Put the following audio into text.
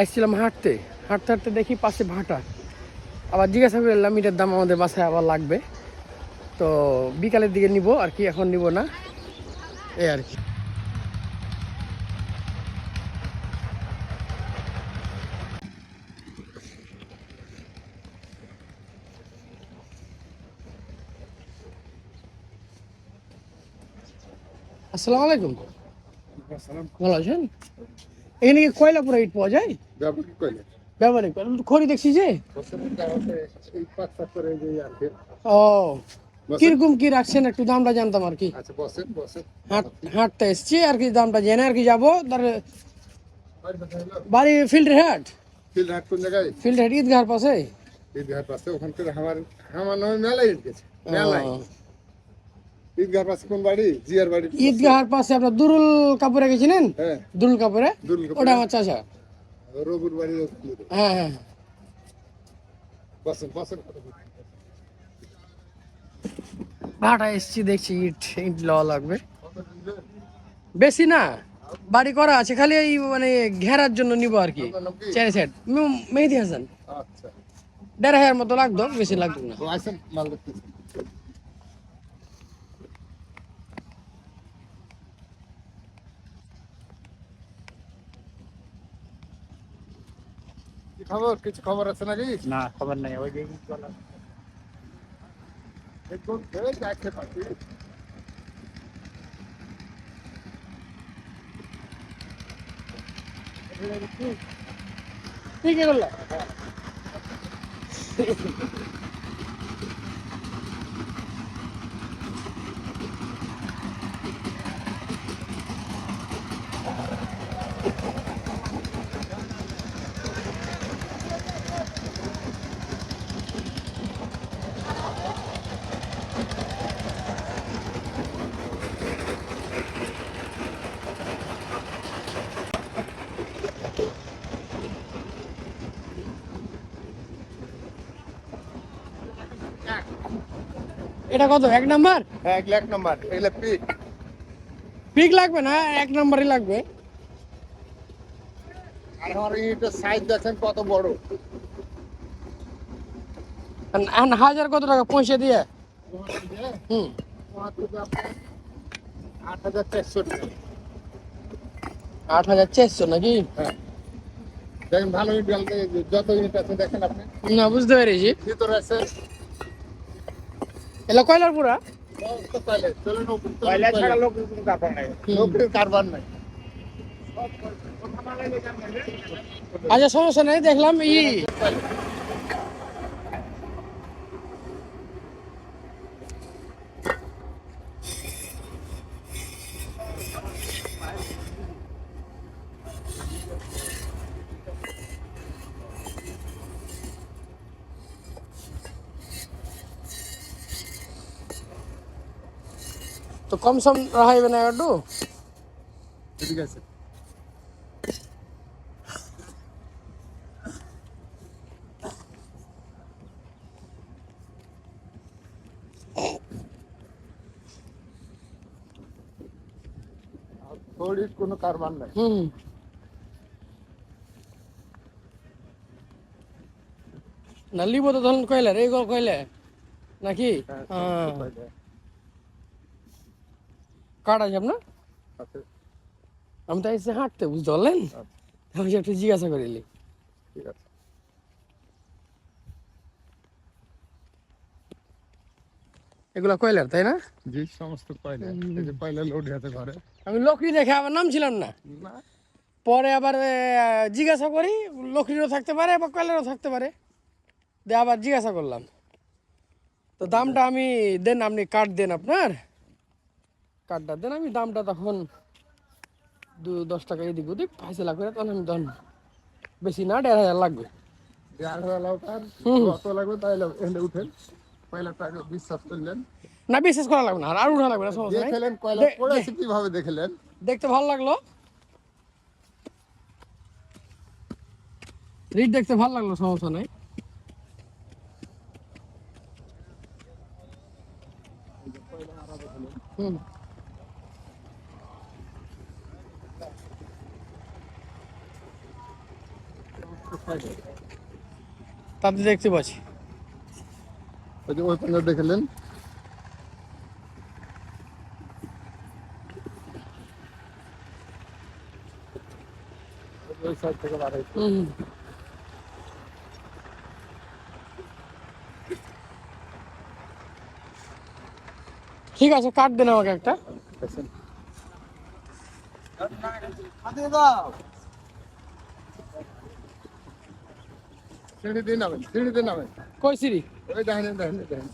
আসছিলাম হাঁটতে। হাঁটতে হাঁটতে দেখি পাশে ভাটা। আবার জিজ্ঞাসা করলাম এটার দাম আমাদের বাসায় আবার লাগবে? তো বিকালের দিকে নিব আর কি এখন নিব না। এই আর কি। আসসালামু আলাইকুম। ভালো আছেন? এখানে কি কয়লা পুরো ইট পাওয়া যায়? ব্যবহারিক খড়ি দেখছি যে। বছর গাওয়াতে এই পাঁচ সাত করে যে আর কি। ও কীরকম কি রাখছেন? একটু দামটা জানতাম আর কি। আচ্ছা বসেন বসেন হাট হাঁটতে এসছি আর কি দামটা জেনে আর কি যাব। তার বাড়ি ফিল্ড হাট। ফিল্ড হাট কোন জায়গায়? ফিল্ড হাট ঈদগাহর পাশে। ঈদগাহ পাশে। ওখানকার আমার আমার নামে মেলাই ঈদ গেছে। মেলাই ও, পাশে কোন বাড়ি? জিয়ার বাড়ি। ঈদগাহর পাশে আপনার দুরুল কাপুরে গেছিলেন? হ্যাঁ। দুরুল কাপুরে। ওটা আমার চাচা। রবুর বাড়ি হ্যাঁ হ্যাঁ। বসেন বসেন ভাটা এসছি দেখছি ইট ইট লওয়া লাগবে। বেশি না বাড়ি করা আছে খালি এই মানে ঘেরার জন্য নিব আর কি। চারি সাইড মেহেদি হাসান। আচ্ছা। দেড় হাজার মতো লাগতো বেশি লাগতো না তো আসেন মাল দেখতেছি কি খবর? কিছু খবর আছে নাকি? না খবর নাই ওই যে একদম এই দেখতে পাচ্ছি ঠিক আছে বললা এটা কত এক নাম্বার? হ্যাঁ এক লাখ নাম্বার এগুলো পিক পিক লাগবে না এক নাম্বারই লাগবে। আর আমার ইটের সাইজ দেখেন কত বড়। হাজার কত টাকা? পয়সা দিয়ে? হুম। আট হাজার চারশো আট হাজার চারশো নাকি? হ্যাঁ। দেখেন ভালো ইট যত ইট আছে দেখেন আপনি। না বুঝতে পেরেছি। ভিতরে আছে এলো কয়লার পুরা কয়লা। ছাড়া লোক কোনো নাই। লোকের কারবার নাই। আচ্ছা সমস্যা নাই দেখলাম ই। তো কম সম রাখাইবে না একটু? ঠিক আছে। আর কোনো কারবার নাই। হুম। না লিব তো ধরুন কইলে রে কইলে নাকি? হ্যাঁ, কয়লা আছে আপনার আমি তো এসে হাঁটতে বুঝতে পারলেন? আচ্ছা, আমি যে একটু জিজ্ঞাসা করিলি ঠিক আছে। এগুলো কয়লার তাই না? জি সমস্ত কয়লা এই যে কয়লা লোড আছে ঘরে আমি লকড়ি দেখে আবার নামছিলাম না। না। পরে আবার জিজ্ঞাসা করি লকড়িরও থাকতে পারে বা কয়লারও থাকতে পারে। দিয়ে আবার জিজ্ঞাসা করলাম। তো দামটা আমি দেন আপনি কার্ড দেন আপনার। কার্ডটা দেন আমি দামটা তখন দু দশ টাকা এদিক ওদিক ফাইসলা করে তখন আমি তখন বেশি না দেড় হাজার লাগবে। বিশ্বাস না বিশেষ করা লাগবে না আর উঠা লাগবে না সমস্যা কীভাবে দেখলেন? দেখতে ভালো লাগল? রিট দেখতে ভালো লাগল সমস্যা নাই। হুম। তাদের দেখতে পাচ্ছি। ওই যে ওই পাঙ্গা দেখলেন ওই সাইড থেকে বার হয়েছে হুম। ঠিক আছে কাট দেন আমাকে একটা। সিঁড়ি দিয়ে নামেন সিঁড়ি দিয়ে নামেন। কই সিঁড়ি? ওই দেখেন দেখেন দেখেন।